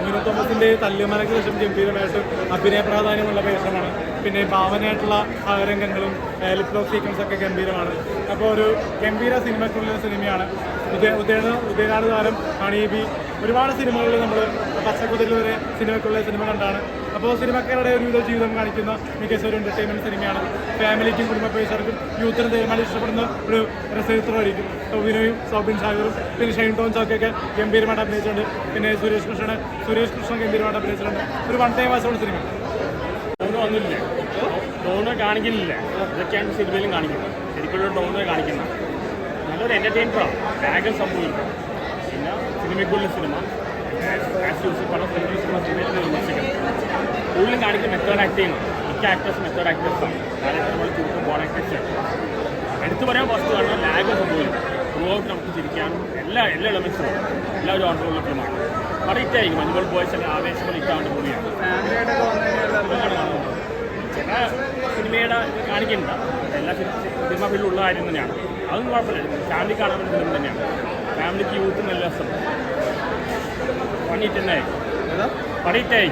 ടൊമിനോ തോമസിന്റെ തല്ലുമലയ്ക്ക് ശേഷം ഗംഭീരമായിട്ട് അഭിനയ പ്രാധാന്യമുള്ള വേഷമാണ്. പിന്നെ ഭാവനയായിട്ടുള്ള രംഗങ്ങളും ലിപ്ലോ സീക്വൻസ് ഒക്കെ ഗംഭീരമാണ്. അപ്പോൾ ഒരു ഗംഭീര സിനിമയ്ക്കുള്ള സിനിമയാണ് ഉദയ ഉദയന ഉദയനാട് താരം ഹണീബി ഒരുപാട് സിനിമകളിൽ നമ്മൾ പച്ചക്കുതിരിൽ വരെ സിനിമയ്ക്കുള്ള സിനിമ കണ്ടാണ്. അപ്പോൾ സിനിമക്കാരുടെ ഒരുവിധ ജീവിതം കാണിക്കുന്ന മികച്ച ഒരു എന്റർടൈൻമെന്റ് സിനിമയാണ്. ഫാമിലിക്കും കുടുംബ പേശർക്കും യൂത്തിനും തീരുമാനം ഇഷ്ടപ്പെടുന്ന ഒരു രസചിത്രമായിരിക്കും. ടൊവിനോയും സൗബിൻ സാഗറും പിന്നെ ഷൈൻ ടോൺ ഒക്കെ ഗംഭീരമായിട്ട് അഭിനയിച്ചിട്ടുണ്ട്. പിന്നെ സുരേഷ് കൃഷ്ണൻ സുരേഷ് കൃഷ്ണൻ ഗംഭീരമായിട്ട് അഭിനയിച്ചിട്ടുണ്ട്. ഒരു വൺ ടൈം വാച്ചോട് സിനിമ ടോണ് കാണിക്കുന്നില്ല. ഇതൊക്കെയാണ് സിനിമയിലും കാണിക്കുന്നത്. ശരിക്കുള്ള ടോണ് കാണിക്കുന്നത് എന്റർടൈനറാണ് വേഗം സംഭവിക്കും പിന്നെ സിനിമയ്ക്കുള്ള സിനിമ ആസ് യൂസ് പല സിനിമ സിനിമ സിനിമയിൽ വിമർശിക്കുന്നത് കൂടുതലും കാണിക്കുന്ന മെത്തേഡ് ആക്ടിങ് മിക്ക ആക്ടേഴ്സ് മെത്തേഡ് ആക്ടേഴ്സാണ് നമ്മൾ ചുരുക്കം ബോൺ ആക്ടേഴ്സ് എടുത്തു പറയാൻ ഫസ്റ്റ് കാരണം ലാഗ് സംഭവിക്കും ത്രൂ ഔട്ട് നമുക്ക് ചിരിക്കാനും എല്ലാ എല്ലാ എലമെൻസും എല്ലാ ഒരു ഓർഡറുള്ള ഫിലിമാണ് വളരെ ഇറ്റായിരിക്കും മഞ്ഞുമ്പോൾ ബോയ്സ് ഒക്കെ ആവേശങ്ങൾ ഹിറ്റാവേണ്ട മൂവിയാണ് ചില സിനിമയുടെ കാണിക്കുന്നുണ്ട് എല്ലാ സിനിമ ഫീൽഡിലുള്ള കാര്യം തന്നെയാണ്. അതൊന്നും കുഴപ്പമില്ല. ഫാമിലി കാണാൻ പറ്റുന്ന ഫിലിം തന്നെയാണ്. ഫാമിലിക്ക് യൂത്ത് നല്ല രസം പണിയിട്ടുണ്ടായി പണിയിട്ടായി